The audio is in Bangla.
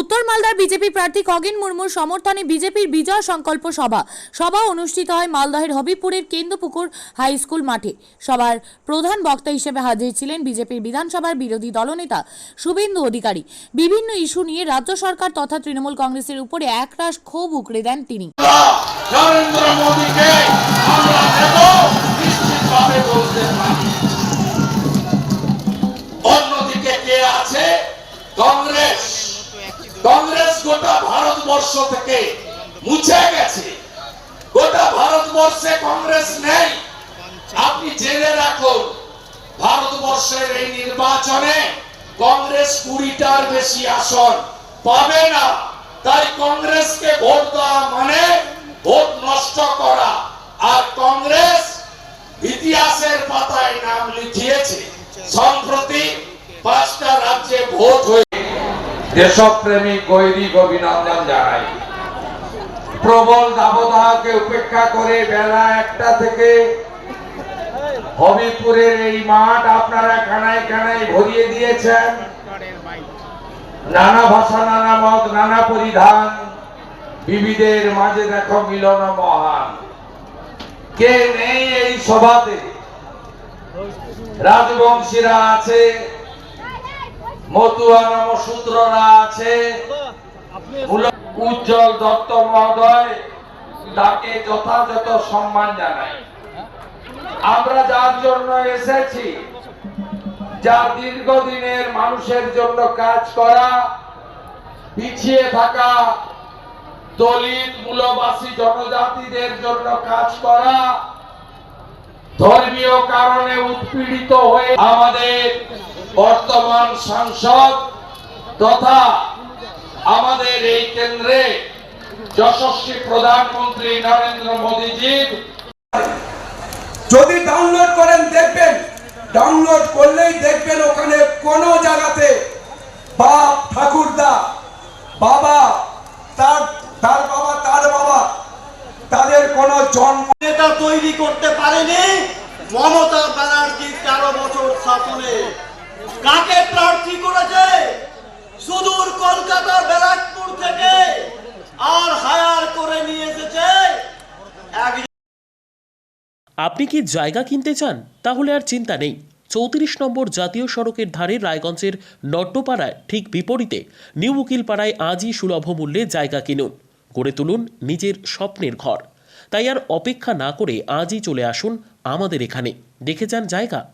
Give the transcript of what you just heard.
উত্তর মালদার বিজেপি প্রার্থী খগেন মুর্মুর সমর্থনে বিজেপির বিজয় সংকল্প সভা। সভা অনুষ্ঠিত হয় মালদহের হবিপুরের কেন্দ্রপুকুর হাই স্কুল মাঠে। সভার প্রধান বক্তা হিসেবে হাজির ছিলেন বিজেপির বিধানসভার বিরোধী দলনেতা শুভেন্দু অধিকারী। বিভিন্ন ইস্যু নিয়ে রাজ্য সরকার তথা তৃণমূল কংগ্রেসের উপরে একরাশ ক্ষোভ উগড়ে দেন তিনি। নরেন্দ্র মোদীকে আমরা গোটা ভারতবর্ষ থেকে মুছে গেছে। গোটা ভারতবর্ষে কংগ্রেস নেই। আপনি জেনে রাখুন, ভারতবর্ষের এই নির্বাচনে কংগ্রেস কুড়িটার বেশি আসন পাবে না। তাই কংগ্রেসকে ভোট দেওয়া মানে ভোট নষ্ট করা। আর কংগ্রেস ইতিহাসের পাতায় নাম লিখিয়েছে, সম্প্রতি পাঁচটা রাজ্যে ভোট হয়ে দেশপ্রেমিক গৈরিক অভিনন্দন জানাই। প্রবল দাবদাহকে উপেক্ষা করে বেলা একটা থেকে হবিপুরের এই মাঠ আপনারা কানায় কানায় ভরিয়ে দিয়েছেন। নানা ভাষা, নানা মত, নানা পরিধান বিবিধের মাঝে দেখো মিলন মহান। কে নেই এই সভাতে? রাজবংশীরা আছে মতুয়া নমশূদ্ররা আছে। উজ্জ্বল দত্ত মহোদয় তাকে যথাযথ সম্মান জানাই আমরা যার জন্য এসেছি দীর্ঘদিনের মানুষের জন্য কাজ করা, পিছিয়ে থাকা দলিত মূলবাসী জনজাতিদের জন্য কাজ করা, ধর্মীয় কারণে উৎপীড়িত হয়ে আমাদের বর্তমান সাংসদ তথা আমাদের এই কেন্দ্রে যশস্বী প্রধানমন্ত্রী নরেন্দ্র মোদীজির যদি ডাউনলোড করেন দেখবেন ডাউনলোড করলেই দেখবেন ওখানে কোনো জায়গাতে বাপ ঠাকুরদা বাবা তার তার বাবা তার বাবা তাদের কোনো জন্ম নেতা তৈরি করতে পারেনি। মমতা ব্যানার্জি তেরো বছর শাসনে কাকে প্রার্থী করেছে? সুদূর কলকাতা ব্যারাকপুর থেকে আর হায়ার করে নিয়ে এসেছে আপনি কি জায়গা কিনতে চান? তাহলে আর চিন্তা নেই। চৌত্রিশ নম্বর জাতীয় সড়কের ধারে রায়গঞ্জের নট্টপাড়ায় ঠিক বিপরীতে নিউ উকিলপাড়ায় আজই সুলভ মূল্যে জায়গা কিনুন। গড়ে তুলুন নিজের স্বপ্নের ঘর। তাই আর অপেক্ষা না করে আজই চলে আসুন আমাদের এখানে। দেখে যান জায়গা।